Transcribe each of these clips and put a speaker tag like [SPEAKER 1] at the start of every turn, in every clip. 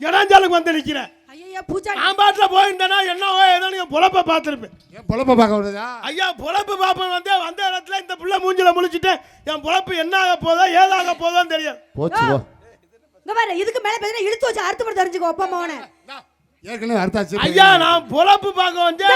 [SPEAKER 1] இடைஞ்சலுக்கு வந்து நிக்கிறேன்.
[SPEAKER 2] ஐயா பூஜா
[SPEAKER 1] நான் பாட்டுல போயிருந்தேன்னா என்னவோ ஏதோ நீங்க பொழப்ப பார்த்துருப்பேன்.
[SPEAKER 3] ஏன் பொழப்ப பார்க்க வருதா
[SPEAKER 1] ஐயா பொழப்பு பாப்பன் வந்து வந்த இடத்துல இந்த புள்ள மூஞ்சில முழிச்சிட்டு என் பொழப்பு என்ன ஆக போதோ ஏதாக போதோன்னு தெரியாது.
[SPEAKER 3] போச்சு போ.
[SPEAKER 2] இங்க பாரு இதுக்கு மேல பேசினா இழுத்து வச்சு அறுத்து போட்டு தெரிஞ்சுக்கோ அப்பா மவனே
[SPEAKER 3] ஏற்கனவே அர்த்தாச்சு
[SPEAKER 1] ஐயா நான் பொழப்பு பார்க்க வந்து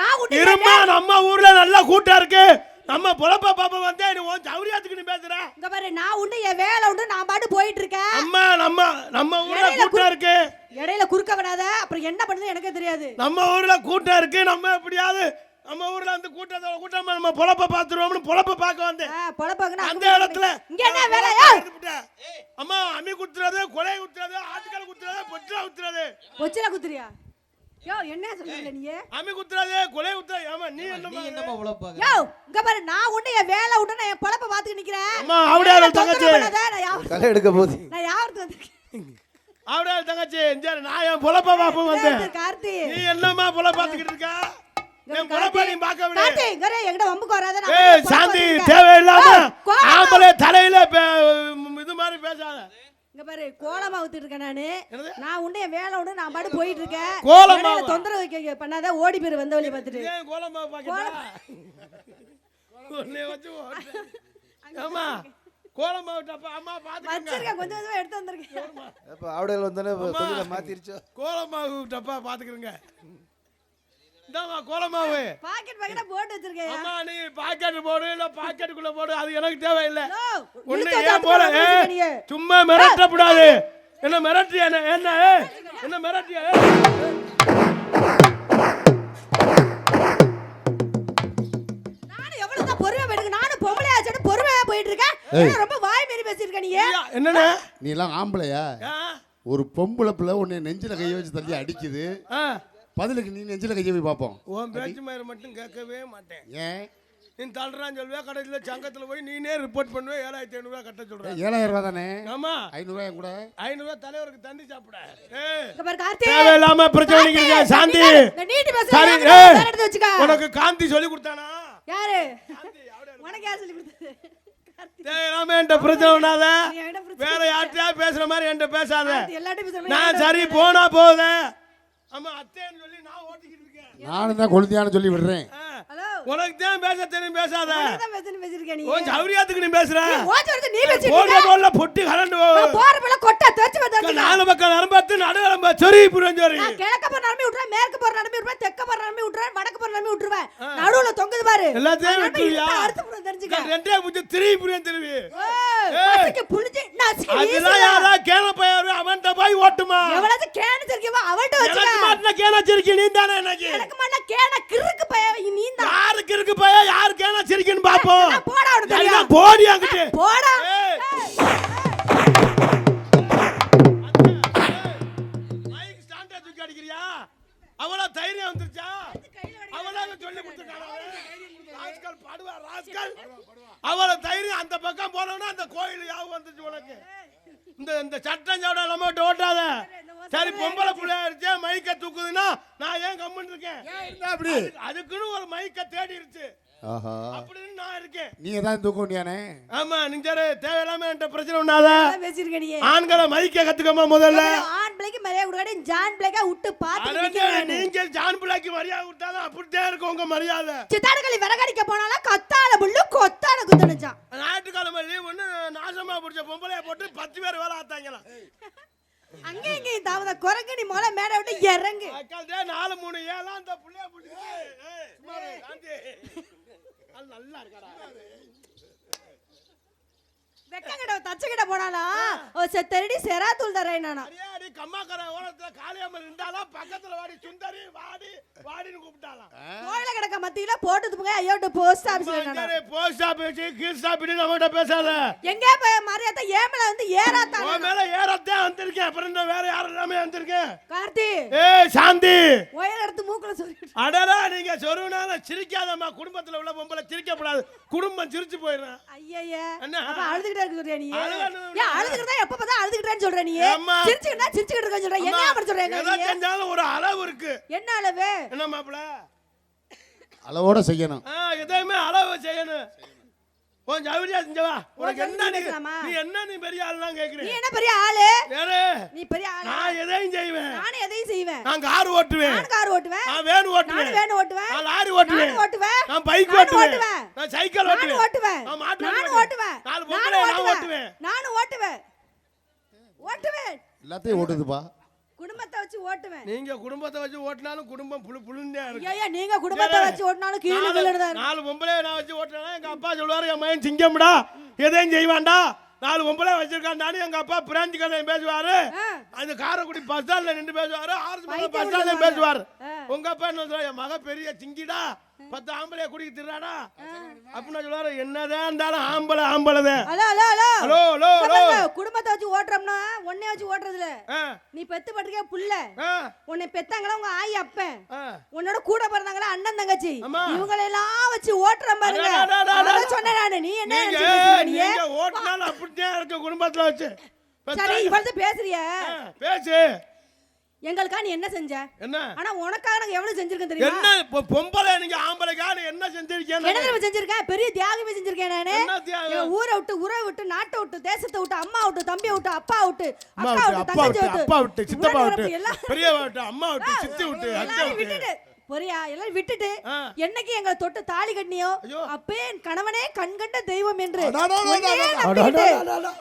[SPEAKER 2] நான்
[SPEAKER 1] நம்ம ஊர்ல நல்ல கூட்டம் இருக்கு. நம்ம பொழப்ப பாப்ப வந்து நீ உன் சௌரியத்துக்கு நீ பேசுற
[SPEAKER 2] இங்க பாரு நான் உண்டு என் வேலை உண்டு நான் பாட்டு போயிட்டு இருக்கேன்.
[SPEAKER 1] அம்மா நம்ம நம்ம ஊர்ல கூட்டம் இருக்கு.
[SPEAKER 2] இடையில குறுக்க விடாத அப்புறம் என்ன பண்ணுது எனக்கே தெரியாது.
[SPEAKER 1] நம்ம ஊர்ல கூட்டம் இருக்கு நம்ம எப்படியாவது நம்ம ஊர்ல அந்த கூட்டத்தோட கூட்டம் நம்ம பொழப்ப பாத்துருவோம்னு பொழப்ப பார்க்க வந்தேன்.
[SPEAKER 2] ஆ, பொழப்பாக்குன்னா
[SPEAKER 1] அந்த இடத்துல
[SPEAKER 2] இங்க என்ன வேலை?
[SPEAKER 1] அம்மா அம்மி குத்துறது கொலை குத்துறது ஆட்டுக்கால் குத்துறது பொட்டா குத்துறது.
[SPEAKER 2] பொச்சில குத்துறியா? யோ என்ன சொல்றீங்க நீ
[SPEAKER 1] அம்மி குத்துறது கொலை குத்துறது ஆமா நீ
[SPEAKER 4] நீ உழப்பாங்க
[SPEAKER 2] யோ இங்க பாரு நான் உண்டு என் வேலை உண்டு நான் என் பொழப்ப பாத்துட்டு நிக்கிறேன்.
[SPEAKER 1] அம்மா
[SPEAKER 2] தொந்தரவு
[SPEAKER 1] தங்கச்சி.
[SPEAKER 2] பண்ணாத, நான் யார்
[SPEAKER 4] களை எடுக்க போகுது.
[SPEAKER 2] நான் யாருக்கு வந்திருக்கேன்
[SPEAKER 1] அவடையாள தங்கச்சி சரி நான் என் பொழப்ப பாப்ப வந்தேன்
[SPEAKER 2] கார்த்தி
[SPEAKER 1] நீ என்னம்மா பொழ பாத்துக்கிட்டு இருக்கா? பொழப்ப நீ
[SPEAKER 2] பொழப்ப.
[SPEAKER 1] தேவையில்லாம ஆம்பளை தலையில பே- இது மாதிரி பேசாத.
[SPEAKER 2] இங்க பாரு கோலமா ஊத்திட்டு இருக்கேன் நானு? நான் உண்டு என் வேலை உண்டு நான் பாட்டு போயிட்டு இருக்கேன்
[SPEAKER 1] கோலமாவா?
[SPEAKER 2] இடையில தொந்தரவு வைக்க பண்ணாத ஓடி போயிரு வந்த வழி பார்த்துட்டு.
[SPEAKER 1] கோலமா. ஏம்மா கோலமா விட்டப்ப அம்மா பாத்துக்கங்க.
[SPEAKER 2] வச்சிருக்கேன் கொஞ்சம் கொஞ்சமா எடுத்து வந்திருக்கேன்.
[SPEAKER 4] அப்ப ஆவடையில் வந்தோடனே தொழில மாத்திருச்சோ?
[SPEAKER 1] கோலமாவு டப்பா பாத்துக்கிறங்க. இந்தாம்மா கோலமாவு.
[SPEAKER 2] பாக்கெட் பாக்கெட்டா போட்டு வச்சிருக்கேன்.
[SPEAKER 1] அம்மா நீ பாக்கெட் போடு இல்ல பாக்கெட்டுக்குள்ள போடு அது எனக்கு தேவையில்லை. ஒண்ணு ஏன் போல. சும்மா மிரட்டக்கூடாது என்ன மிரட்டியா என்ன என்ன மிரட்டியா
[SPEAKER 2] போயிட்டு ஆனா ரொம்ப வாய் மீறி பேசியிருக்க நீ.
[SPEAKER 1] என்னண்ணே
[SPEAKER 3] நீ எல்லாம் ஆம்பளையா?
[SPEAKER 1] ஆ,
[SPEAKER 3] ஒரு பொம்பளை பிள்ளை உன்னை நெஞ்சில கையை வச்சு தள்ளி அடிக்குது.
[SPEAKER 1] ஆ,
[SPEAKER 3] பதிலுக்கு நீ நெஞ்சில கையை போய் பார்ப்போம்.
[SPEAKER 1] உன் பேச்சு மாதிரி மட்டும் கேட்கவே மாட்டேன்.
[SPEAKER 3] ஏன்?
[SPEAKER 1] நீ தள்ளுறான்னு சொல்லுவே கடைசியில் சங்கத்தில் போய் நீனே ரிப்போர்ட் பண்ணுவே ஏழாயிரத்தி ஐநூறுரூவா கட்ட சொல்கிறேன்
[SPEAKER 3] ஏழாயிரம் ரூபா தானே?
[SPEAKER 1] ஆமா.
[SPEAKER 3] ஐநூறுரூவா கூட?
[SPEAKER 1] ஐநூறுரூவா தலைவருக்கு தந்தி சாப்பிட. தேவையில்லாம பிரச்சனை சாந்தி. உனக்கு காந்தி சொல்லி கொடுத்தானா?
[SPEAKER 2] யாரு? உனக்கு யார் சொல்லி கொடுத்தது?
[SPEAKER 1] என்கிட்ட பிரச்சனை பண்ணாத. வேற யார்கிட்டயா பேசுற மாதிரி என்கிட்ட பேசாத. நான் சரி. போனா போகுது. ஆமா அத்தேன்னு சொல்லி நான் ஓட்டிக்கிட்டு இருக்கேன்.
[SPEAKER 3] நானும் தான் கொழுந்தியான்னு சொல்லி விடுறேன்.
[SPEAKER 1] உனக்கு தான் பேச தெரியும் பேசாத. உன் சௌரியத்துக்கு நீ பேசுற?
[SPEAKER 2] இருக்க.
[SPEAKER 1] போல பொட்டி கலண்டு
[SPEAKER 2] போற போல கொட்டை தெரிச்சு பார்த்து
[SPEAKER 1] நாலு பக்கம் நரம்பத்து நடு நரம்பு சொறி புரிஞ்சோரி
[SPEAKER 2] நான் கிழக்க போற நரம்பி விட்டுறேன் மேற்கு போற நரம்பி விட்டுறேன் தெற்க போற நரம்பி விட்டுறேன் வடக்கு போற நரம்பி விட்டுருவேன். நடுவுல தொங்குது பாரு.
[SPEAKER 1] எல்லாத்தையும் விட்டுருவியா?
[SPEAKER 2] போடுவேன் தெரிஞ்சுக்க
[SPEAKER 1] ரெண்டே புடிச்சு திரும்பி புரியும் திரும்பி.
[SPEAKER 2] பசிக்கு புளிச்சு நசுக்கி
[SPEAKER 1] அதெல்லாம். யாரா கேன பையன் போய் ஓட்டுமா?
[SPEAKER 2] எவ்வளவு கேனு அவன்கிட்ட
[SPEAKER 1] எனக்கு
[SPEAKER 2] வச்சுக்க.
[SPEAKER 1] மாட்டின கேன சிரிக்கி நீ தானே எனக்கு?
[SPEAKER 2] எனக்கு மாட்டா கேன கிறுக்கு நீ தான்.
[SPEAKER 1] யாருக்கு இருக்கு பைய யாரு கேன சிரிக்கின்னு பாப்போம்.
[SPEAKER 2] நான் போடா அவனுக்கு தெரியும்.
[SPEAKER 1] போடி அங்கிட்டு
[SPEAKER 2] போடா.
[SPEAKER 1] அவளா தைரியம் வந்துருச்சா? அவளா சொல்லி கொடுத்துருக்காளா ராஸ்கல் பாடுவா ராஸ்கல். அவள தைரியம் அந்த பக்கம் போனோம்னா அந்த கோயில் யாவும் வந்துச்சு உனக்கு. இந்த இந்த சட்டம் நம்ம விட்டு ஓட்டாத சரி பொம்பளை பிள்ளையா இருச்சே மைக்க தூக்குதுன்னா நான் ஏன் கம்முன்னு இருக்கேன்?
[SPEAKER 3] அப்படி?
[SPEAKER 1] அதுக்குன்னு ஒரு மைக்க தேடி இருச்சு
[SPEAKER 3] ஆஹா.
[SPEAKER 1] அப்படின்னு நான் இருக்கேன் ஆமா நீங்க சரி தேவையில்லாம என்கிட்ட பிரச்சனை
[SPEAKER 2] பேசியிருக்க நீ
[SPEAKER 1] ஆண்களை மதிக்க கத்துக்கமா முதல்ல?
[SPEAKER 2] ஆண் பிள்ளைக்கு மரியாதை கொடுக்காடி ஜான் பிள்ளைக்கா விட்டு நானு.
[SPEAKER 1] நீங்க ஜான் பிள்ளைக்கு மரியாதை கொடுத்தாலும் அப்படித்தான் இருக்கும் உங்க மரியாதை.
[SPEAKER 2] சித்தாடுகளி விறகடிக்க போனாலும் கத்தால புல்லு கொத்தால குத்துனுச்சான்
[SPEAKER 1] ஞாயிற்றுக்கிழமை லீவ் ஒன்று நாசமா பிடிச்ச பொம்பளைய போட்டு பத்து பேர் வேலை ஆத்தாங்களாம்.
[SPEAKER 2] அங்கே இங்கேயும் தாமத குரங்கு நீ முதல்ல மேடை விட்டு இறங்கு.
[SPEAKER 1] நாலு மூணு ஏழாம் அந்த புள்ளைய பிடிச்சி காந்தி அது நல்லா இருக்காடா
[SPEAKER 2] வெக்கங்கிட்ட தச்சக்கிட்ட போனாலும் ஓ செத்தரடி செராத்தூள் தரேன் நானா.
[SPEAKER 1] அடி கம்மாக்கர ஓரத்துல காளியம்மன் இருந்தாலும் பக்கத்துல வாடி சுந்தரி வாடி வாடின்னு கூப்பிட்டாலாம்
[SPEAKER 2] கோயில கிடக்க மத்தியில போட்டு போங்க ஐயோ போஸ்ட் ஆபீஸ்ல நானா
[SPEAKER 1] போஸ்ட் ஆபீஸ் கீழ் சாப்பிட்டு நம்மகிட்ட பேசாத.
[SPEAKER 2] எங்கே போய் மரியாதை? ஏமல வந்து ஏறாத்தான்
[SPEAKER 1] உன் மேல வந்திருக்கேன். அப்புறம் என்ன வேற யாரும் இல்லாம வந்திருக்கேன்.
[SPEAKER 2] கார்த்தி.
[SPEAKER 1] ஏய் சாந்தி.
[SPEAKER 2] ஒயர் எடுத்து மூக்குல சொல்லிட்டு
[SPEAKER 1] அடடா நீங்க சொருவினால சிரிக்காதம்மா. குடும்பத்துல உள்ள பொம்பளை சிரிக்கப்படாது குடும்பம் சிரிச்சு போயிடுறேன்.
[SPEAKER 2] ஐயய்ய
[SPEAKER 1] என்ன?
[SPEAKER 2] அப்ப அழுதுகிட்டே இருக்க சொல்றியா நீ?
[SPEAKER 1] அழுகணும்.
[SPEAKER 2] ஏன் அழுதுகிட்டா எப்ப பார்த்தா அழுதுகிட்டேன்னு சொல்ற நீ. சிரிச்சுக்கிட்டா சிரிச்சுக்கிட்டு இருக்க சொல்ற. என்ன அப்படி சொல்றீங்க
[SPEAKER 1] எதை
[SPEAKER 2] நீ?
[SPEAKER 1] செஞ்சாலும் ஒரு அளவு இருக்கு.
[SPEAKER 2] என்ன அளவு?
[SPEAKER 1] என்ன மாப்பிள?
[SPEAKER 3] அளவோட செய்யணும்.
[SPEAKER 1] எதையுமே அளவு செய்யணும். கொஞ்சம் ஜவுளியா செஞ்சவா? உனக்கு என்ன நீ
[SPEAKER 2] பேசலாமா?
[SPEAKER 1] நீ என்ன நீ பெரிய ஆளுலாம்
[SPEAKER 2] நீ
[SPEAKER 1] கேக்குறேன்
[SPEAKER 2] என்ன பெரிய ஆளு? நீ பெரிய ஆளு.
[SPEAKER 1] நான் எதையும் செய்வேன்.
[SPEAKER 2] நானும் எதையும் செய்வேன்.
[SPEAKER 1] நான் கார் ஓட்டுவேன்.
[SPEAKER 2] கார் ஓட்டுவேன்.
[SPEAKER 1] நான் வேன் ஓட்டுவேன்.
[SPEAKER 2] வேன் ஓட்டுவேன்.
[SPEAKER 1] நான் லாரி ஓட்டுவேன்.
[SPEAKER 2] நானும் ஓட்டுவேன்.
[SPEAKER 1] நான் பைக் ஓட்டுவேன். நான் சைக்கிள் ஓட்டுவேன்.
[SPEAKER 2] ஓட்டுவேன். நானும் ஓட்டுவேன்.
[SPEAKER 1] நாலு பொம்பளை நான்
[SPEAKER 2] ஓட்டுவேன்.
[SPEAKER 1] ஓட்டுவேன்.
[SPEAKER 2] நானும் ஓட்டுவேன். ஓட்டுவேன்.
[SPEAKER 3] எல்லாத்தையும் ஓட்டுதுப்பா.
[SPEAKER 2] குடும்பத்தை வச்சு ஓட்டுவேன்.
[SPEAKER 1] நீங்க குடும்பத்தை வச்சு ஓட்டினாலும் குடும்பம் புழு புழுந்தே இருக்கு
[SPEAKER 2] ஐயா நீங்க குடும்பத்தை வச்சு ஓட்டினாலும் கீழே
[SPEAKER 1] நாலு-
[SPEAKER 2] விழுறதா
[SPEAKER 1] நாலு பொம்பளை நான் வச்சு ஓட்டினா எங்க அப்பா சொல்லுவாரு என் மகன் சிங்கம்டா. எதையும் செய்வான்டா. நாலு பொம்பளை வச்சிருக்காண்டான்னு எங்க அப்பா பிராஞ்சி கதை பேசுவாரு. அந்த காரைக்குடி பஸ் ஸ்டாண்ட்ல நின்று பேசுவாரு. ஆர்ஸ் பஸ் ஸ்டாண்ட்ல. பேசுவாரு. உங்க அப்பா என்ன சொல்றாரு? என் மக பெரிய சிங்கிடா. பத்து ஆம்பளைய குடிக்க திர்றாடா அப்படின்னு சொல்லுவாரு என்னதான் இருந்தாலும் ஆம்பளை ஆம்பளைதான்.
[SPEAKER 2] Hello hello hello.
[SPEAKER 1] Hello hello hello.
[SPEAKER 2] பாருங்க, குடும்பத்தை வச்சு ஓட்டுறோம்னா ஒன்னே வச்சு ஓட்டுறதுல. நீ பெத்து பட்டுக்கே புள்ள? உன்னை பெத்தாங்களா உங்க ஆயி அப்பன்?
[SPEAKER 1] ஆ.
[SPEAKER 2] உன்னோட கூட பிறந்தாங்களா அண்ணன் தங்கச்சி. இவங்களை எல்லாம் வச்சு ஓட்டுற பாருங்க. சொன்னேன் நானு. நீ என்ன
[SPEAKER 1] நீங்க
[SPEAKER 2] நீ?
[SPEAKER 1] ஓட்டினாலும் அப்படித்தான் இருக்கு குடும்பத்துல வச்சு.
[SPEAKER 2] சரி. இவ்வளவு பேசுறிய?
[SPEAKER 1] பேசு.
[SPEAKER 2] எங்களுக்கா நீ என்ன செஞ்ச?
[SPEAKER 1] என்ன?
[SPEAKER 2] ஆனா உனக்காக நாங்க எவ்வளவு செஞ்சிருக்கோம் தெரியுமா?
[SPEAKER 1] என்ன பொம்பளை நீங்க ஆம்பளைக்கா நீ என்ன
[SPEAKER 2] என்ன
[SPEAKER 1] செஞ்சிருக்கீங்க
[SPEAKER 2] தெரியுமா செஞ்சிருக்கேன் பெரிய தியாகமே செஞ்சிருக்கேன் நானு.
[SPEAKER 1] என்ன
[SPEAKER 2] ஊரை விட்டு உறவை விட்டு நாட்டை விட்டு தேசத்தை விட்டு அம்மா விட்டு தம்பி விட்டு அப்பா விட்டு அக்கா
[SPEAKER 1] விட்டு
[SPEAKER 2] தங்கச்சி
[SPEAKER 1] விட்டு அப்பா விட்டு சித்தப்பா விட்டு பெரியவா விட்டு அம்மா விட்டு சித்தி விட்டு
[SPEAKER 2] எல்லாரும்
[SPEAKER 1] விட்டு.
[SPEAKER 2] பொரியா எல்லாரும் விட்டுட்டு. என்னைக்கு எங்களை தொட்டு தாலி கட்டினியோ. அப்பே என் கணவனே கண்கண்ட தெய்வம் என்று.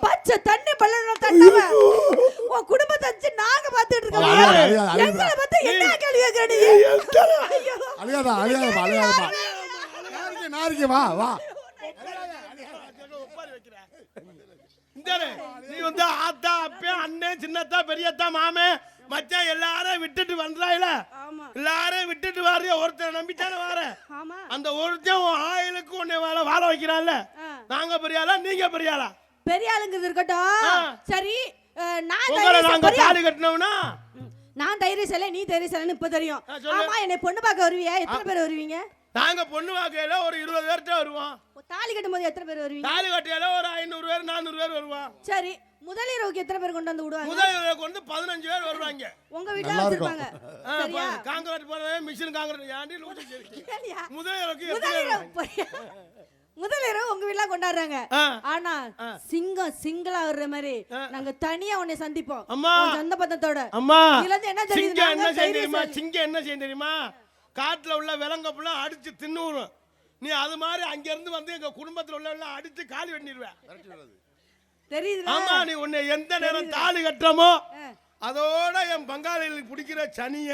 [SPEAKER 2] பச்சை தண்ணி பள்ளம் தட்டாம உன் குடும்பத்தை வச்சு நாங்க பாத்துட்டு இருக்கோம். எங்களை பத்தி என்ன கேள்வி கேட்கிற நீ?
[SPEAKER 3] அழுகாதா நாரிக்கு வா வா.
[SPEAKER 1] நீ வந்து ஆத்தா அப்பன் அண்ணன் சின்னத்தா பெரியத்தா மாமே மச்சான் எல்லாரும் விட்டுட்டு வந்தாயில
[SPEAKER 2] ஆமா.
[SPEAKER 1] எல்லாரும் விட்டுட்டு வாரிய ஒருத்தரை நம்பித்தானே வார? அந்த ஒருத்தன் ஆயிலுக்கு உன்னை வாழ வாழ வைக்கிறான்ல. நாங்க பெரியாளா நீங்க பெரியாளா?
[SPEAKER 2] பெரிய ஆளுங்கிறது இருக்கட்டும். சரி நான்
[SPEAKER 1] தாலி கட்டினோம்னா?
[SPEAKER 2] நான் தைரியசாலி நீ தைரியசாலின்னு இப்ப தெரியும். ஆமா என்னை பொண்ணு பார்க்க வருவியா? எத்தனை பேர் வருவீங்க?
[SPEAKER 1] நாங்க பொண்ணு வாக்கையில ஒரு இருபது பேர்கிட்ட வருவோம்.
[SPEAKER 2] தாலி கட்டும்போது எத்தனை பேர் வருவீங்க?
[SPEAKER 1] தாலி கட்டியால ஒரு ஐநூறு பேர் நானூறு பேர் வருவோம்.
[SPEAKER 2] சரி. முதலிரவுக்கு எத்தனை பேர் கொண்டு வந்து விடுவாங்க
[SPEAKER 1] முதல் கொண்டு பதினஞ்சு பேர் வருவாங்க
[SPEAKER 2] உங்க வீட்டுல வச்சிருப்பாங்க சரியா
[SPEAKER 1] பா- காங்கிரட் போனவே மிஷின் காங்கிரட்.
[SPEAKER 2] இல்லையா?
[SPEAKER 1] முதலிரவுக்கு
[SPEAKER 2] முதலிரவு போறியா? முதலிரவு உங்க வீட்டுல கொண்டாடுறாங்க. ஆனா. சிங்கம் சிங்களா வர்ற மாதிரி. நாங்க தனியா உன்னை சந்திப்போம்
[SPEAKER 1] அம்மா.
[SPEAKER 2] உன் சொந்த பந்தத்தோட
[SPEAKER 1] அம்மா
[SPEAKER 2] இதுல இருந்து என்ன தெரியுது?
[SPEAKER 1] என்ன செய்யும் தெரியுமா. சிங்கம் என்ன செய்யும் தெரியுமா காட்டுல உள்ள விலங்க புள்ள அடிச்சு தின்னுரும் நீ அது மாதிரி அங்க இருந்து வந்து எங்க குடும்பத்துல உள்ள எல்லாம் அடிச்சு காலி பண்ணிடுவேன்
[SPEAKER 2] தெரியுதுல?
[SPEAKER 1] ஆமா நீ உன்னை எந்த நேரம் தாலி கட்டுறமோ. அதோட என் பங்காளிகளுக்கு பிடிக்கிற சனிய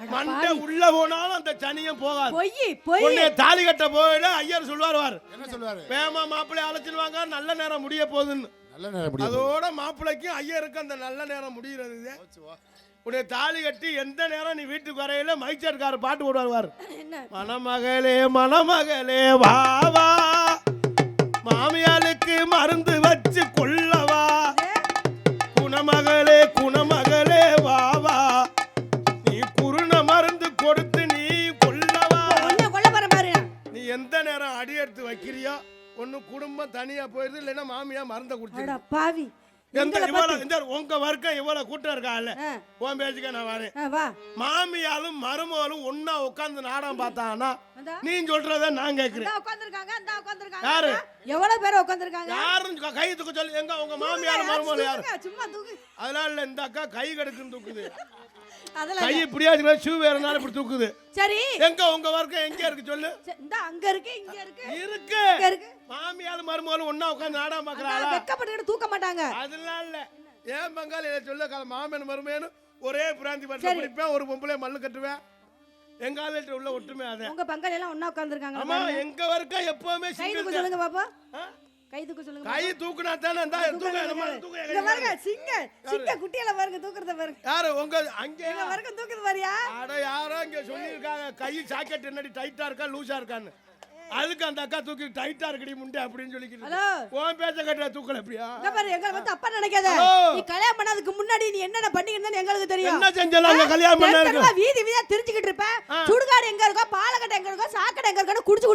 [SPEAKER 1] மண்டை உள்ள போனாலும் அந்த சனியம் போகாது.
[SPEAKER 2] பொய் பொய்.
[SPEAKER 1] உன்னை தாலி கட்ட போயில ஐயர் சொல்லுவார்
[SPEAKER 3] என்ன சொல்லுவாரு?
[SPEAKER 1] வேமா மாப்பிள்ளை அழைச்சிடுவாங்க நல்ல நேரம் முடிய போகுதுன்னு.
[SPEAKER 3] நல்ல நேரம்
[SPEAKER 1] அதோட மாப்பிள்ளைக்கும் ஐயருக்கு அந்த நல்ல நேரம் முடிகிறது. உன்னை தாலி கட்டி எந்த நேரம் நீ வீட்டுக்கு வரையில மைச்சர்கார பாட்டு போடுவார்
[SPEAKER 2] என்ன?
[SPEAKER 1] மணமகளே மணமகளே வா வா. மாமியாளுக்கு மருந்து குடும்பம் தனியா போயிருது இல்லைன்னா மாமியா
[SPEAKER 2] பாவி
[SPEAKER 1] எந்த இவ்வளவு
[SPEAKER 2] பத்தி-
[SPEAKER 1] இந்த உங்க வர்க்கம் இவ்வளவு கூட்டம் இருக்கால
[SPEAKER 2] ஆ,
[SPEAKER 1] உன் பேச்சுக்க நான் வரேன்
[SPEAKER 2] ஆ, வா
[SPEAKER 1] மாமியாலும் மருமகளும் ஒன்னா உட்கார்ந்து நாடகம்
[SPEAKER 2] அந்தா.
[SPEAKER 1] நீ சொல்றத நான் கேட்கிறேன்
[SPEAKER 2] இந்தா உட்கார்ந்திருக்காங்க, இந்தா உட்கார்ந்திருக்காங்க.
[SPEAKER 1] யாரு?
[SPEAKER 2] எவ்வளவு பேர் உட்கார்ந்திருக்காங்க?
[SPEAKER 1] யாரும் க- கை தூக்க சொல்லு எங்க உங்க மாமியார் மருமகள் யாரு
[SPEAKER 2] சும்மா தூக்கு.
[SPEAKER 1] இல்ல இந்த அக்கா கை கடுக்குன்னு தூக்குது கை. இப்படியா ஷூ வேறனால இப்படி தூக்குது.
[SPEAKER 2] சரி.
[SPEAKER 1] எங்க உங்க வர்க்கம் எங்க இருக்கு சொல்லு.
[SPEAKER 2] இந்தா அங்க இருக்கு, இங்க இருக்கு,
[SPEAKER 1] இருக்கு.
[SPEAKER 2] இருக்கு.
[SPEAKER 1] மாமியாரும் மருமகளும் ஒன்னா உட்கார்ந்து நாடகம் பாக்குறாளா?
[SPEAKER 2] வெட்கப்பட்டுக்கிட்டு தூக்க மாட்டாங்க.
[SPEAKER 1] அதெல்லாம் இல்ல. ஏன் பங்காளி இதை சொல்ல கல மாமன் ஒரே பிராந்தி பட்டில
[SPEAKER 2] சரி.
[SPEAKER 1] பிடிப்பேன் ஒரு பொம்பளை மல்லு கட்டுவேன். எங்க உள்ள ஒற்றுமை அதே?
[SPEAKER 2] உங்க பங்காளி எல்லாம் ஒண்ணா உட்கார்ந்திருக்காங்க
[SPEAKER 1] ஆமா எங்க வர்க்கம் எப்பவுமே
[SPEAKER 2] சொல்லுங்க பாப்பா? கை தூக்க சொல்லுங்க
[SPEAKER 1] கை. தூக்குனா தானே இந்தா தூக்க
[SPEAKER 2] பாருங்க சிங்க சிங்க குட்டியில பாருங்க தூக்குறத பாருங்க.
[SPEAKER 1] யாரு உங்க அங்க
[SPEAKER 2] இங்க பாருங்க தூக்குறது பாரியா?
[SPEAKER 1] அட யாரோ இங்க சொல்லியிருக்காங்க. கை சாக்கெட் என்னடி டைட்டா இருக்கா லூசா இருக்கான்னு. அதுக்கு அந்த அக்கா தூக்கி டைட்டா இருக்கடி முண்டை அப்படின்னு சொல்லிக்கிட்டு உன் பேச்ச கட்டுற தூக்கல எப்படியா
[SPEAKER 2] இங்க பாரு எங்களை வந்து அப்பா நினைக்காத. நீ கல்யாணம் பண்ணதுக்கு முன்னாடி நீ என்னென்ன பண்ணிக்கிறேன்னு எங்களுக்கு தெரியும்.
[SPEAKER 1] என்ன செஞ்சலாம் கல்யாணம் பண்ண
[SPEAKER 2] வீதி வீதியா தெரிஞ்சுக்கிட்டு இருப்ப சுடுகாடு எங்க இருக்கோ பாலக்கட்டை எங்க இருக்கோ சாக்கடை எங்க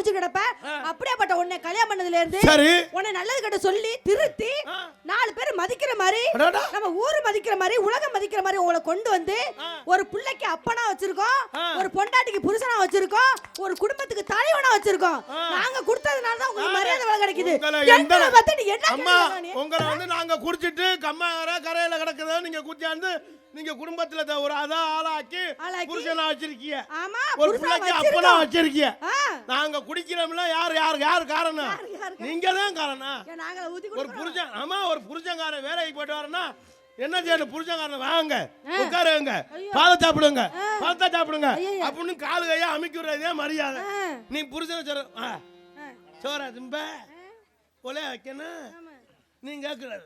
[SPEAKER 2] குடிச்சு கிடப்ப அப்படியேப்பட்ட உன்னை கல்யாணம் பண்ணதுல இருந்து
[SPEAKER 1] சரி
[SPEAKER 2] உன்னை நல்லது கட்ட சொல்லி திருத்தி. நாலு பேர் மதிக்கிற மாதிரி. நம்ம ஊர் மதிக்கிற மாதிரி உலகம் மதிக்கிற மாதிரி உங்களை கொண்டு வந்து. ஒரு பிள்ளைக்கு அப்பனா வச்சிருக்கோம். ஒரு பொண்டாட்டிக்கு புருஷனா வச்சிருக்கோம் ஒரு குடும்பத்துக்கு தலைவனா வச்சிருக்கோம் நாங்க கொடுத்ததுனால தான் உங்களுக்கு மரியாதை வேலை கிடைக்குது எங்களை பத்தி நீ என்ன?
[SPEAKER 1] உங்களை வந்து நாங்க குடிச்சிட்டு கம்மார கரையில கிடக்குதோ நீங்க குடிச்சாந்து நீங்க குடும்பத்துல ஒரு அதா ஆளாக்கி? புருஷனா வச்சிருக்கீங்க.
[SPEAKER 2] ஆமா
[SPEAKER 1] ஒரு பிள்ளைக்கு அப்பனா. வச்சிருக்கீங்க. நாங்க குடிக்கிறோம்ல யார் யார் யார் காரணம்? நீங்க தான் காரணம்? ஒரு? புருஷன் ஆமா ஒரு புருஷன்காரன் வேலைக்கு போயிட்டு வரனா என்ன செய்யணும்? புருஷன்காரன் வாங்க. உட்காருங்க. பாலை சாப்பிடுங்க. பழத்தை சாப்பிடுங்க. அப்படின்னு காலு கையா அமைக்க விடுறதே மரியாதை. நீ புருஷனை சொல்ற சோறா திம்ப. ஒலைய வைக்கணும்.
[SPEAKER 2] ஆமா.
[SPEAKER 1] நீ கேட்கக்கூடாது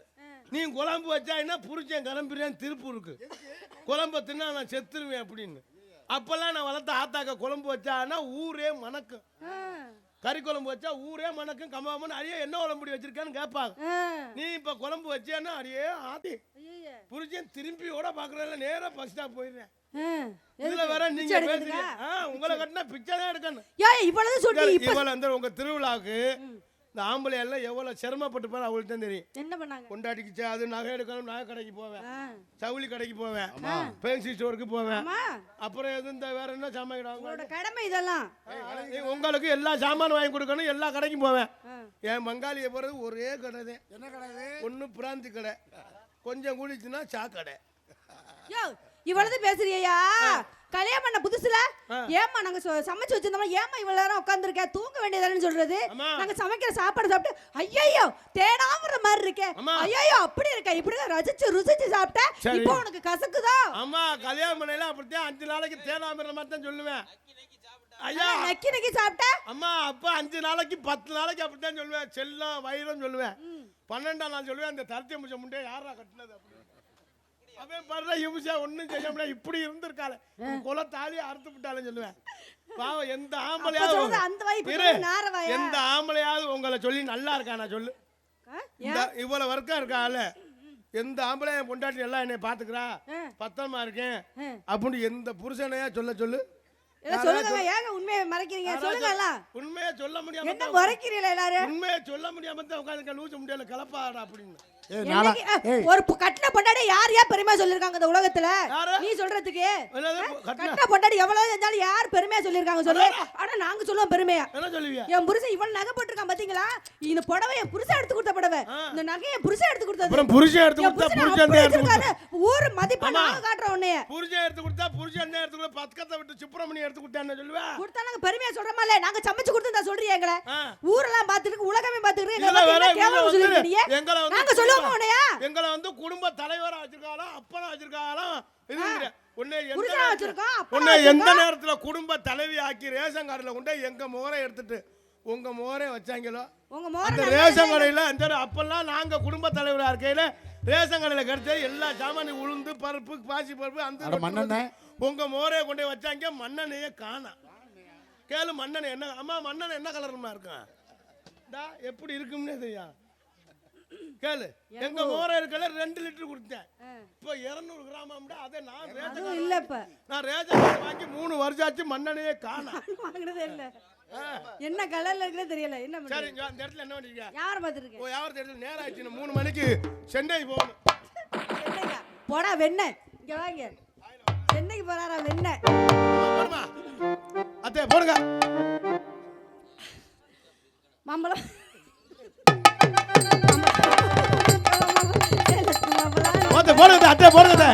[SPEAKER 1] நீ குழம்பு வச்சா என்ன புருஷன் கிளம்பிடுறேன் திருப்பூருக்கு குழம்பு தின்னா நான் செத்துருவேன் அப்படின்னு. அப்பெல்லாம் நான் வளர்த்த ஆத்தாக்க குழம்பு வச்சான்னா ஊரே மணக்கும். கறி குழம்பு வச்சா ஊரே மணக்கும். கம்மாமன்னு அடியே என்ன குழம்புடி வச்சிருக்கான்னு கேட்பாங்க. நீ இப்ப குழம்பு வச்சேன்னா அடியே ஆத்தி. புருஷன் திரும்பியோட பாக்குறதுல நேரா பஸ் ஸ்டாப் போயிடுறேன். இதுல வேற நீங்க? பேசுறீங்க. உங்களை கட்டினா பிச்சை தான் எடுக்கணும்.
[SPEAKER 2] இவ்வளவு
[SPEAKER 1] வந்து உங்க திருவிழாவுக்கு இந்த ஆம்பளை எல்லாம் எவ்வளவு சிரமப்பட்டு போற அவங்களுக்கு தான் தெரியும்.
[SPEAKER 2] என்ன பண்ணாங்க?
[SPEAKER 1] கொண்டாடிக்கு சே- அது நகை எடுக்கணும் நகை கடைக்கு போவேன்.
[SPEAKER 2] ஆ,
[SPEAKER 1] ஜவுளி கடைக்கு போவேன். பேன்சி ஸ்டோருக்கு போவேன். அப்புறம் எது இந்த வேற என்ன சாமான்
[SPEAKER 2] உங்களோட கடமை இதெல்லாம்.
[SPEAKER 1] உங்களுக்கு எல்லா சாமான் வாங்கி கொடுக்கணும் எல்லா கடைக்கும் போவேன். என் பங்காளியை போறது ஒரே கடை தான் என்ன கடை ஒன்று பிராந்தி கடை. கொஞ்சம் கூடிச்சுன்னா சாக்கடை
[SPEAKER 2] யோ இவ்வளவு பேசுறியா கல்யாணம் பண்ண புதுசுல? ஏமா நாங்க சமைச்சு வச்சிருந்தோம்? ஏமா இவ்வளவு நேரம் உட்காந்துருக்க தூங்க வேண்டியதானு சொல்றது. நாங்க சமைக்கிற சாப்பாடு சாப்பிட்டு ஐயோ தேனாமுற மாதிரி இருக்கே. ஐயோ அப்படி இருக்க. இப்படி ரசிச்சு ருசிச்சு சாப்பிட்ட. இப்போ உனக்கு கசக்குதா?
[SPEAKER 1] அம்மா கல்யாணம் பண்ணல அப்படித்தான் அஞ்சு நாளைக்கு தேனாமிர மாதிரி தான் சொல்லுவேன். ஐயா.
[SPEAKER 2] நக்கி நக்கி சாப்பிட்ட
[SPEAKER 1] அம்மா அப்ப அஞ்சு நாளைக்கு பத்து நாளைக்கு அப்படித்தான் சொல்லுவேன். செல்லம் வயிறும் சொல்லுவேன். பன்னெண்டாம் நான் சொல்லுவேன். அந்த தரத்திய முச்ச முண்டே யாரா கட்டினது அப்படின்னு அவன் படுற இம்சா ஒண்ணும் செய்ய முடியாது இப்படி இருந்திருக்காள. குல தாலி அறுத்து விட்டாலும் சொல்லுவேன். பாவம் எந்த ஆம்பளையாவது எந்த ஆம்பளையாவது உங்களை சொல்லி நல்லா இருக்கானா சொல்லு. இவ்வளவு வர்க்கம் இருக்கால எந்த ஆம்பளையும் பொண்டாட்டி எல்லாம் என்னை பாத்துக்கிறா?
[SPEAKER 2] ஆ.
[SPEAKER 1] பத்திரமா இருக்கேன். அப்படின்னு எந்த புருஷனையா சொல்ல சொல்லு.
[SPEAKER 2] சொல்லுங்க ஏங்க உண்மையை மறைக்கிறீங்க? சொல்லுங்க
[SPEAKER 1] உண்மையை சொல்ல முடியாம
[SPEAKER 2] என்ன முறைக்கிறீங்களா எல்லாரும்?
[SPEAKER 1] உண்மையை சொல்ல முடியாம தான் உட்காந்து லூச முடியல கலப்பாடா அப்படின்னு.
[SPEAKER 2] ஒரு கட்டின பொண்டாடி யார் யார் பெருமையா சொல்லிருக்காங்க இந்த உலகத்துல? நீ சொல்றதுக்கு?
[SPEAKER 1] கட்டின-
[SPEAKER 2] பொண்டாடி எவ்வளவு இருந்தாலும் யார் பெருமையா சொல்லிருக்காங்க சொல்லு. ஆனா நாங்க சொல்லுவோம் பெருமையா. என் புருஷன் இவ்வளவு நகை போட்டிருக்கான் பாத்தீங்களா? இந்த புடவை என் புருஷன் எடுத்து கொடுத்த புடவை. இந்த நகை என் புருஷன் எடுத்து கொடுத்தது.
[SPEAKER 1] புருஷன் எடுத்து கொடுத்தா.
[SPEAKER 2] ஊர் மதிப்பா நாங்க காட்டுறோம் உன்னைய.
[SPEAKER 1] புருஷன் எடுத்து கொடுத்தா புருஷன் எடுத்து கொடுத்தா? பக்கத்தை விட்டு சுப்பிரமணியம் எடுத்து கொடுத்தா என்ன சொல்லுவா?
[SPEAKER 2] கொடுத்தா நாங்க பெருமையா சொல்றோமால நாங்க சமைச்சு கொடுத்து சொல்றீங்க எங்களை. ஊரெல்லாம் பாத்துருக்கு உலகமே பாத்துருக்கு எங்களை சொல்லுவோமா
[SPEAKER 1] எங்களை வந்து குடும்ப தலைவரா வச்சிருக்காளாம் அப்பனா வச்சிருக்காளாம் இது உன்னை எந்த நேரத்துல-
[SPEAKER 2] வச்சிருக்கோம், அப்பனா
[SPEAKER 1] உன்னை எந்த
[SPEAKER 2] வச்சிருக்கோம்.
[SPEAKER 1] நேரத்துல குடும்ப தலைவி ஆக்கி ரேஷன் கார்டுல கொண்டு போய் எங்க முகரை எடுத்துட்டு உங்க முகரை வச்சாங்களோ?
[SPEAKER 2] உங்க
[SPEAKER 1] அந்த
[SPEAKER 2] மோர
[SPEAKER 1] ரேஷன் கடையில அந்த அப்பெல்லாம் நாங்க குடும்ப தலைவரா இருக்கையில ரேஷன் கடையில கிடைச்ச எல்லா சாமானும் உளுந்து பருப்பு பாசி பருப்பு அந்த. உங்க மோரைய கொண்டு போய் வச்சாங்க. மண்ணெண்ணையே காணா. கேளு மண்ணெண்ணெய் என்ன அம்மா மண்ணெண்ணெய் என்ன கலர்மா இருக்கும் டா எப்படி இருக்கும்னே தெரியும் கேளு. எங்க மோரை இருக்கல ரெண்டு லிட்டர் கொடுத்தேன். இப்போ இருநூறு கிராமம்டா அதை நான் கார்டு
[SPEAKER 2] இல்ல இப்ப.
[SPEAKER 1] நான் கார்டு வாங்கி மூணு வருஷம் ஆச்சு மண்ணெண்ணையே காணா
[SPEAKER 2] வாங்குனதே இல்ல. என்ன கலர்ல இருக்குன்னு தெரியல. என்ன
[SPEAKER 1] சரி இங்க அந்த இடத்துல என்ன பண்ணிருக்கீங்க
[SPEAKER 2] யார் பாத்துருக்கேன்
[SPEAKER 1] ஓ யாவது இடத்துல? நேரம் ஆயிடுச்சு மூணு மணிக்கு. சென்னை போகணும்.
[SPEAKER 2] போடா வெண்ண இங்க வாங்க. சென்னைக்கு போறாரா வெண்ண
[SPEAKER 1] அத்தே போடுங்க.
[SPEAKER 2] மாம்பழம்.
[SPEAKER 1] போட்டு போடுங்க அத்தே போடுங்க.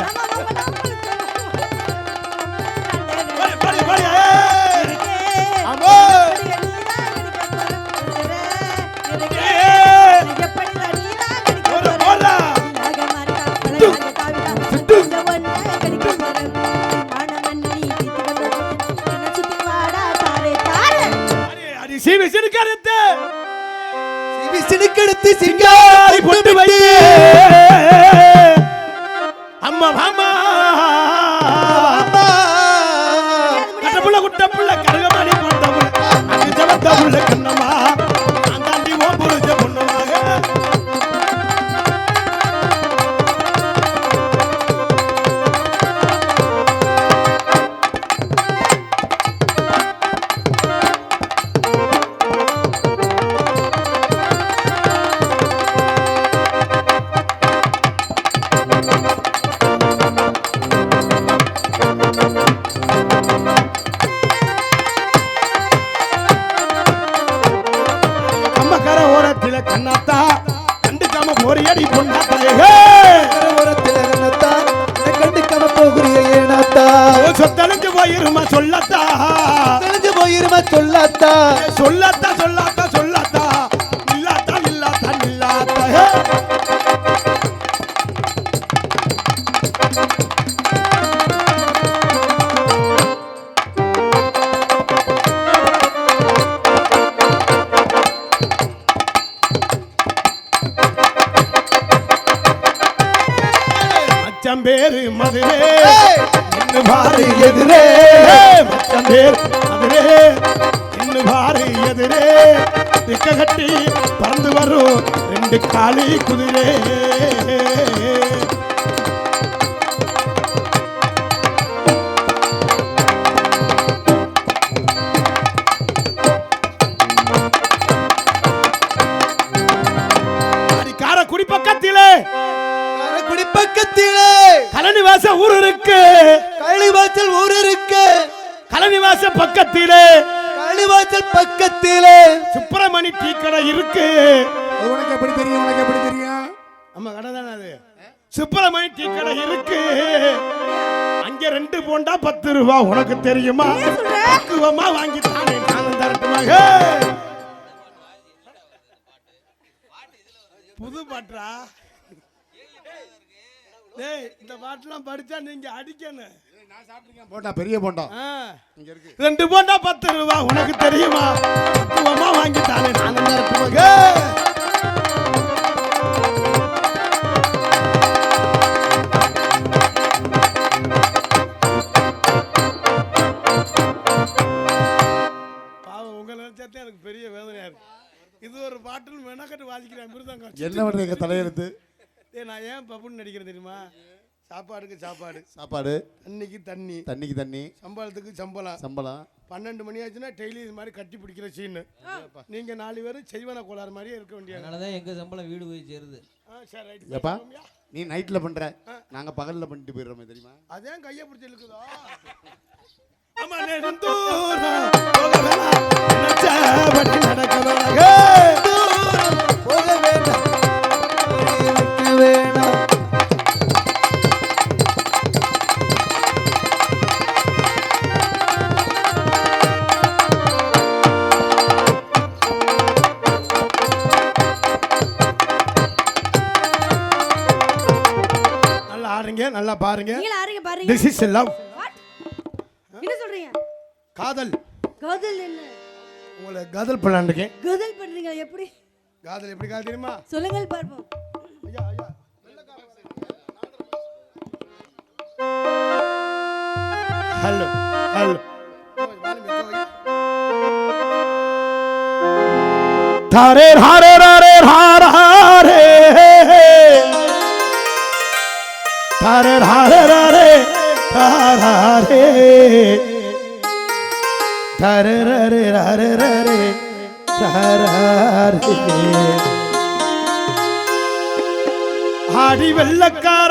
[SPEAKER 1] அடி, அடி சீவி சிறுக்கறுத்து
[SPEAKER 4] சினுக்கெடுத்து
[SPEAKER 1] சிங்காரி பொட்டு வைத்து. அம்மா கண்டுக்காம போறியடி பொண்ணாத்தா ஏ
[SPEAKER 4] கரவரத்தில் என்னை கண்டுக்காம போகிறிய ஏனாத்தா?
[SPEAKER 1] சொத்தனுக்கு போயிருமா சொல்லத்தா?
[SPEAKER 4] தெரிஞ்சு போயிருமா சொல்லாத்தா?
[SPEAKER 1] சொல்லத்தா சொல்லாத்தா. மதுரே பாரு எதிரே. மச்சம் அதிரே மதுரே பாரு எதிரே. திக்க கட்டி பறந்து வரும் ரெண்டு காளி குதிரே கலனிவாச ஊர் இருக்கு.
[SPEAKER 4] களிவாசல் ஊர் இருக்கு.
[SPEAKER 1] கலனிவாச பக்கத்திலே.
[SPEAKER 4] களிவாசல் பக்கத்திலே.
[SPEAKER 1] சுப்பிரமணி டீ கடை இருக்கு.
[SPEAKER 3] உனக்கு எப்படி தெரியும்? உனக்கு எப்படி தெரியும்?
[SPEAKER 1] நம்ம கடை தானே அது? சுப்பிரமணி டீ கடை இருக்கு. அங்க ரெண்டு போண்டா பத்து ரூபா. உனக்கு தெரியுமா? பக்குவமா வாங்கி தானே நானும் தரட்டுமா? ஹே! புது பாட்டா? டேய் இந்த பாட்டெல்லாம் படிச்சா நீங்க அடிக்கணும்
[SPEAKER 3] போண்டா பெரிய போண்டா. இங்க இருக்கு.
[SPEAKER 1] ரெண்டு போண்டா பத்து ரூபா உனக்கு தெரியுமா? பக்குவமா வாங்கி தானே உங்களை நினைச்சாத்தே எனக்கு பெரிய வேதனையா இருக்கு. இது ஒரு பாட்டுன்னு மெனக்கட்டு வாசிக்கிறேன் மிருதங்க
[SPEAKER 3] என்ன பண்ணுறது எங்க தலையெழுத்து?
[SPEAKER 1] ஏய் நான் ஏன் பப்புன்னு நடிக்கிறேன் தெரியுமா? சாப்பாடுக்கு சாப்பாடு.
[SPEAKER 3] சாப்பாடு.
[SPEAKER 1] தண்ணிக்கு தண்ணி.
[SPEAKER 3] தண்ணிக்கு தண்ணி.
[SPEAKER 1] சம்பளத்துக்கு சம்பளம்.
[SPEAKER 3] சம்பளம்.
[SPEAKER 1] பன்னெண்டு மணி ஆச்சுன்னா டெய்லி இது மாதிரி கட்டி பிடிக்கிற சீனு நீங்க நாலு பேரும் செய்வன கோளாறு மாதிரியே இருக்க வேண்டிய
[SPEAKER 5] அதனாலதான் எங்க சம்பளம் வீடு போய் சேருது.
[SPEAKER 1] ஆ சரி ரைட்
[SPEAKER 3] ஏப்பா நீ நைட்ல பண்ற. நாங்க பகல்ல பண்ணிட்டு போயிடுறோமே தெரியுமா?
[SPEAKER 1] அதே கையை பிடிச்சி இழுக்குதோ ஆமா நல்லா பாருங்க.
[SPEAKER 2] நீங்கள ஆறீங்க பாருங்க.
[SPEAKER 1] This is love?
[SPEAKER 2] என்ன சொல்றீங்க?
[SPEAKER 1] காதல்.
[SPEAKER 2] காதல் என்ன?
[SPEAKER 1] உங்களை காதல் பண்ணலான்னு இருக்கேன்.
[SPEAKER 2] காதல் பண்றீங்க எப்படி?
[SPEAKER 1] காதல் எப்படி காதல் தெரியுமா?
[SPEAKER 2] சொல்லுங்கள் பார்ப்போம்.
[SPEAKER 1] ஐயா ஐயா. Hello hello. தாரே ஹாரே ராரே ஹாரே தாரே ஹாரே ராரே ஹாரே தாரே ராரே ராரே ராரே ஹாரே ஆடி வெள்ளக்கார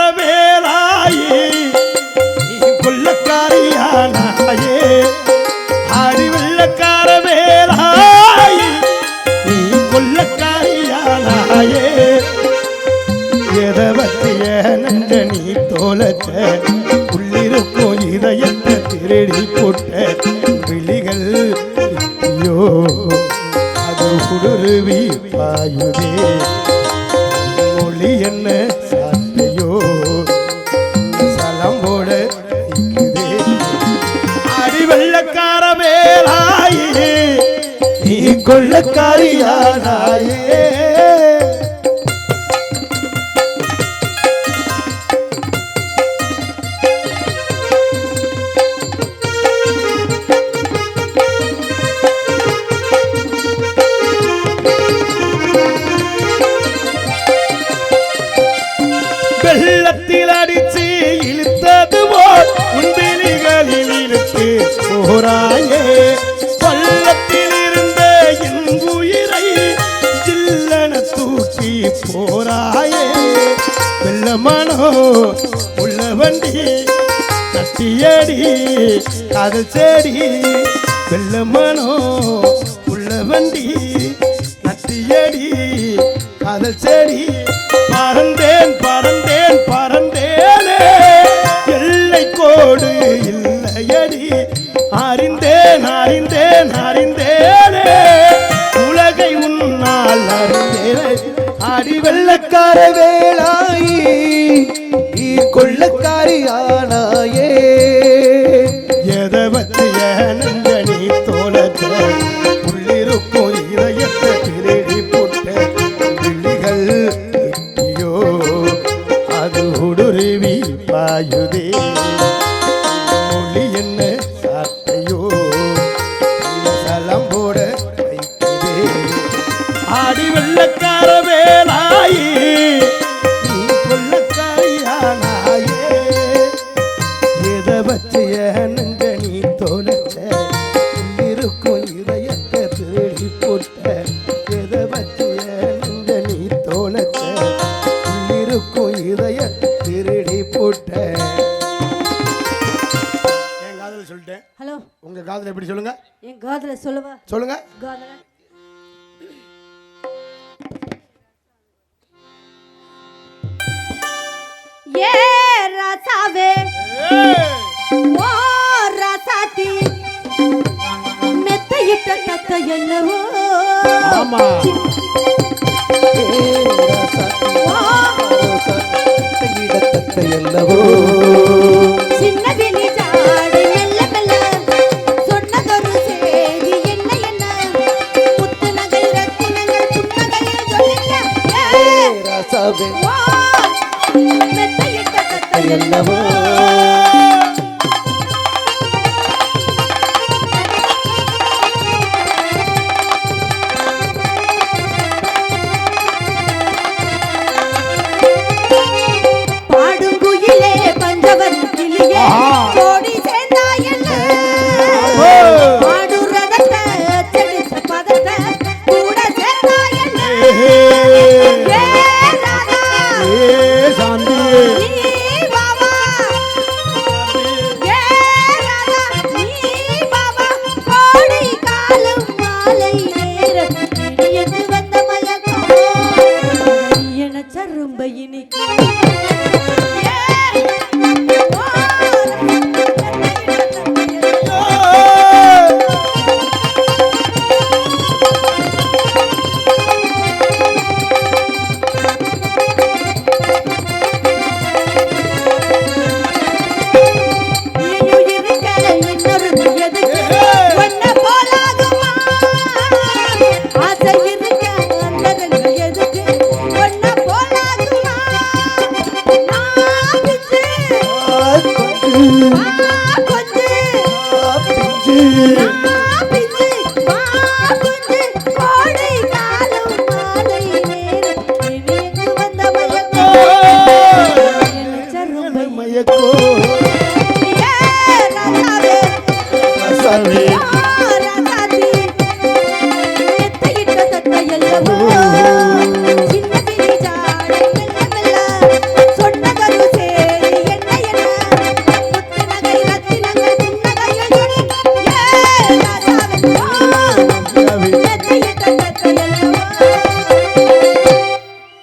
[SPEAKER 1] காதல் செடி வெள்ள மனோ உள்ள வண்டி நத்தியடி காதல் செடி பறந்தேன் பறந்தேன் பறந்தேனே. எல்லை கோடு இல்லையடி அறிந்தேன் அறிந்தேன் அறிந்தேனே. உலகை உன்னால் அறிந்தேனே. அடி வெள்ளக்கார
[SPEAKER 4] வேளாயி
[SPEAKER 1] சொல்லுங்க.
[SPEAKER 2] ஏ ரசாவே. ஓ ரசாதி மெத்தையிட்ட கத்த என்னவோ.
[SPEAKER 1] ஆமா.
[SPEAKER 2] ஏ
[SPEAKER 4] ரசாதி
[SPEAKER 2] ஓ ரசாதி மெத்தையிட்ட கத்த
[SPEAKER 4] என்னவோ.
[SPEAKER 2] Zandi
[SPEAKER 1] Yeah.